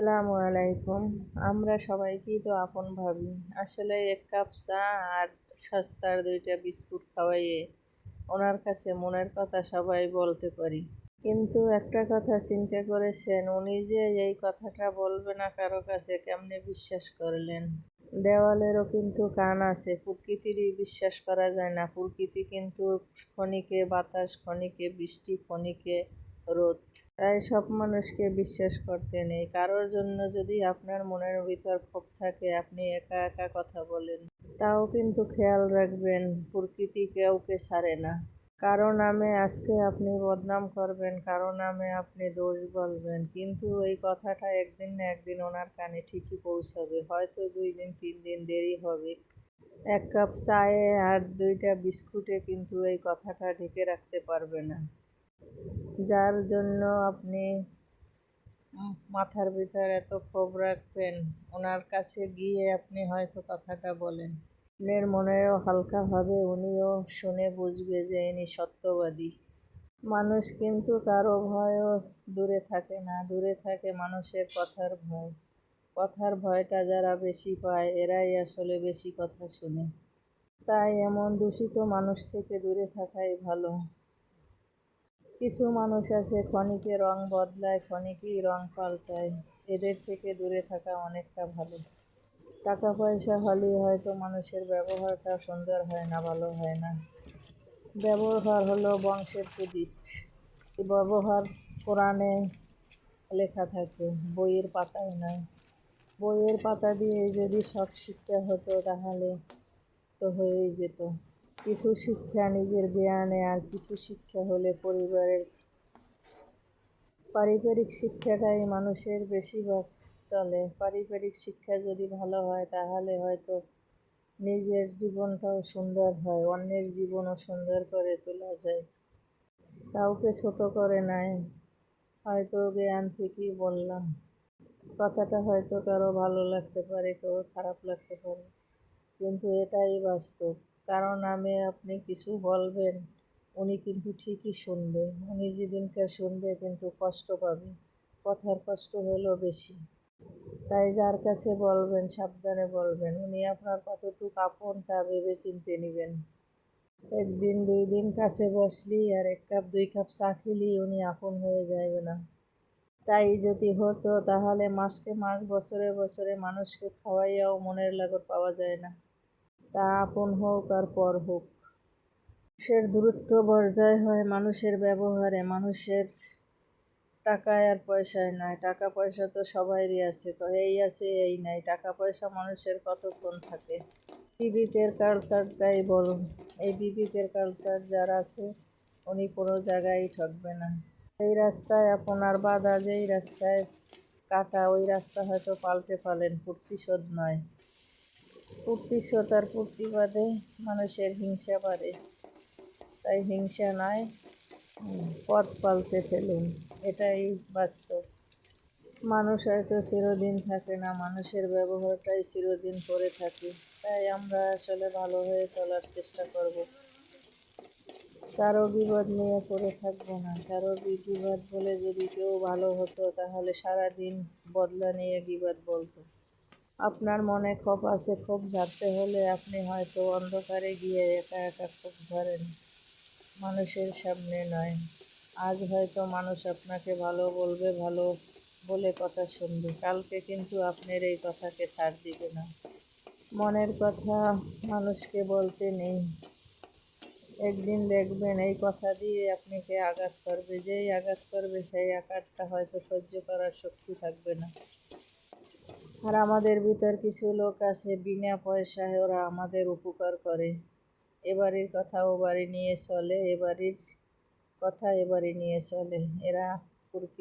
আসসালামু আলাইকুম। আমরা সবাইকেই তো আপন ভাবি। আসলে এক কাপ চা আর সস্তার দুইটা বিস্কুট খাওয়াইয়ে ওনার কাছে মনের কথা সবাই বলতে পারি। কিন্তু একটা কথা চিন্তা করেছেন, উনি যে এই কথাটা বলবে না কারও কাছে কেমনে বিশ্বাস করলেন? দেওয়ালেরও কিন্তু কান আছে, প্রকৃতিরই বিশ্বাস করা যায় না। প্রকৃতি কিন্তু ক্ষণিকে বাতাস, ক্ষণিকে বৃষ্টি, ক্ষণিকে রোদ তাই সব মানুষকে বিশ্বাস করতে নেই। কারোর জন্য যদি আপনার মনের ভিতর ক্ষোভ থাকে, আপনি একা একা কথা বলেন। তাও কিন্তু খেয়াল রাখবেন, প্রকৃতি কাউকে ছাড়ে না। কারও নামে আজকে আপনি বদনাম করবেন কারও নামে আপনি দোষ বলবেন। কিন্তু এই কথাটা একদিন না একদিন ওনার কানে ঠিকই পৌঁছাবে। হয়তো দুই দিন, তিন দিন দেরি হবে। এক কাপ চায়ে আর দুইটা বিস্কুটে কিন্তু এই কথাটা ঢেকে রাখতে পারবে না। যার জন্য আপনি মাথার ভিতর এত ক্ষোভ রাখবেন, ওনার কাছে গিয়ে আপনি হয়তো কথাটা বলেন। আপনার মনেও হালকা হবে, উনিও শুনে বুঝবে যে ইনি সত্যবাদী। মানুষ কিন্তু কারও ভয়ও দূরে থাকে না, দূরে থাকে মানুষের কথার ভয়। কথার ভয়টা যারা বেশি পায়, এরাই আসলে বেশি কথা শুনে। তাই এমন দূষিত মানুষ থেকে দূরে থাকাই ভালো। কিছু মানুষ আছে ক্ষণিকে রং বদলায়, ক্ষণিকেই রং পাল্টায়। এদের থেকে দূরে থাকা অনেকটা ভালো। টাকা পয়সা হলেই হয়তো মানুষের ব্যবহারটা সুন্দর হয় না, ভালো হয় না। ব্যবহার হলো বংশের প্রদীপ। ব্যবহার কোরআনে লেখা থাকে, বইয়ের পাতায় নয় বইয়ের পাতা দিয়ে যদি সব শিক্ষা হতো তাহলে তো হয়েই যেত। কিছু শিক্ষা, নিজের জ্ঞানে আর কিছু শিক্ষা হলে পরিবারের পারিবারিক শিক্ষাটাই মানুষের বেশিরভাগ চলে। পারিবারিক শিক্ষা যদি ভালো হয়, তাহলে হয়তো নিজের জীবনটাও সুন্দর হয়, অন্যের জীবনও সুন্দর করে তোলা যায়। কাউকে ছোট করে নাই, হয়তো জ্ঞান থেকেই বললাম। কথাটা হয়তো কারও ভালো লাগতে পারে কেউ খারাপ লাগতে পারে, কিন্তু এটাই বাস্তব। কারণ নামে আপনি কিছু বলবেন, উনি কিন্তু ঠিকই শুনবে। উনি যেদিনকার শুনবে কিন্তু কষ্ট পাবে। কথার কষ্ট হলো বেশি। তাই যার কাছে বলবেন, সাবধানে বলবেন, উনি আপনার কতটুকু আপন তা ভেবে চিনতে নেবেন। একদিন, দুই দিন কাছে বসলি আর এক কাপ, দুই কাপ চা খেলি, উনি আপন হয়ে যাবে না। তাই যদি হতো, তাহলে মাসকে মাস, বছরে বছরে মানুষকে খাওয়াইয়াও মনের লাগর পাওয়া যায় না। তা আপন হোক আর পর হোক। মানুষের দূরত্ব বর্জয় হয় মানুষের ব্যবহারে। মানুষের টাকায় আর পয়সায় নয়। টাকা পয়সা তো সবাইরই আছে। এই আছে, এই নাই। টাকা পয়সা মানুষের কতক্ষণ থাকে? বিবেকের কালচারটাই বড় এই বিবেকের কালচার যার আছে, উনি কোনো জায়গায় ঠকবে না। এই রাস্তায় আপনার বাধা, যেই রাস্তায় কাটা, ওই রাস্তা হয়তো পাল্টে পালেন প্রতিশোধ নয়। প্রতিশোধ আর প্রতিবাদে মানুষের হিংসা বাড়ে। তাই হিংসা নয়, পথ পাল্টে ফেলুন। এটাই বাস্তব। মানুষ হয়তো চিরদিন থাকে না, মানুষের ব্যবহারটাই চিরদিন করে থাকে। তাই আমরা আসলে ভালো হয়ে চলার চেষ্টা করব। কারও বিবাদ নিয়ে পড়ে থাকব না। কারও বিবাদ বলে যদি কেউ ভালো হতো, তাহলে সারা দিন বদলা নিয়ে বিবাদ বলতো। আপনার মনে ক্ষোভ আছে, ক্ষোভ ঝাড়তে হলে আপনি হয়তো অন্ধকারে গিয়ে একা একা ক্ষোভ ঝাড়েন মানুষের সামনে নয়। আজ হয়তো মানুষ আপনাকে ভালো বলবে, ভালো বলে কথা শুনবে। কালকে কিন্তু আপনার এই কথাকে ছাড় দিবে না। মনের কথা মানুষকে বলতে নেই। একদিন দেখবেন এই কথা দিয়ে আপনাকে আঘাত করবে। যেই আঘাত করবে সেই আঘাতটা হয়তো সহ্য করার শক্তি থাকবে না। আর আমাদের ভিতর কিছু লোক আছে, বিনা পয়সায় ওরা আমাদের উপকার করে। এবারের কথা ও বাড়ি নিয়ে চলে এবারের কথা এবারে নিয়ে চলে। এরা প্রকৃতি